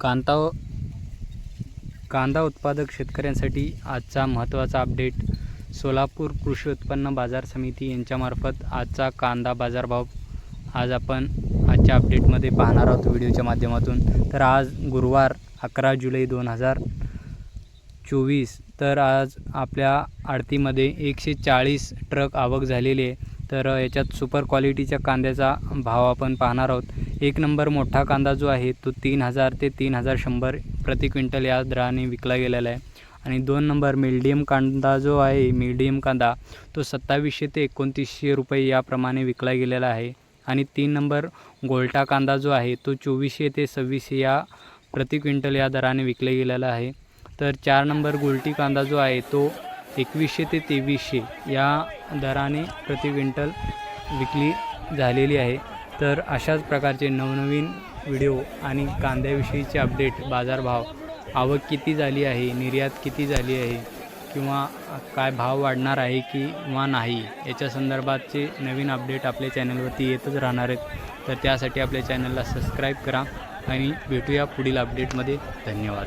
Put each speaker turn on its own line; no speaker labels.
कांदा कांदा उत्पादक शेतकऱ्यांसाठी आजचा महत्त्वाचा अपडेट. सोलापूर कृषी उत्पन्न बाजार समिती यांच्यामार्फत आजचा कांदा बाजारभाव. आज आपण आजच्या अपडेटमध्ये पाहणार आहोत व्हिडिओच्या माध्यमातून. तर आज गुरुवार अकरा जुलै दोन हजार चोवीस. तर आज आपल्या आडतीमध्ये एकशे चाळीस ट्रक आवक झालेली आहे. तर याच्यात सुपर क्वालिटीच्या कांद्याचा भाव आपण पाहणार आहोत. एक नंबर मोठा कांदा जो आहे तो तीन हजार ते तीन हजार शंभर प्रति क्विंटल या दराने विकला गेलेला आहे. आणि दोन नंबर मिडियम कांदा जो आहे मिडियम कांदा तो सत्तावीसशे ते एकोणतीसशे रुपये याप्रमाणे विकला गेलेला आहे. आणि तीन नंबर गोल्टा कांदा जो आहे तो चोवीसशे ते सव्वीसशे या प्रति क्विंटल या दराने विकला गेलेला आहे. तर चार नंबर गोलटी कांदा जो आहे तो एकवीसशे ते तेवीसशे या दराने प्रति क्विंटल विकली झालेली आहे. तर अशाच प्रकारचे नवनवीन व्हिडिओ आणि कांद्याविषयीचे अपडेट बाजारभाव आवक किती झाली आहे निर्यात किती झाली आहे किंवा काय भाव वाढणार आहे किंवा नाही याच्या संदर्भातचे नवीन अपडेट आपल्या चॅनलवरती येतच राहणार आहेत. तर त्यासाठी आपल्या चॅनलला सबस्क्राईब करा आणि भेटूया पुढील अपडेटमध्ये. धन्यवाद.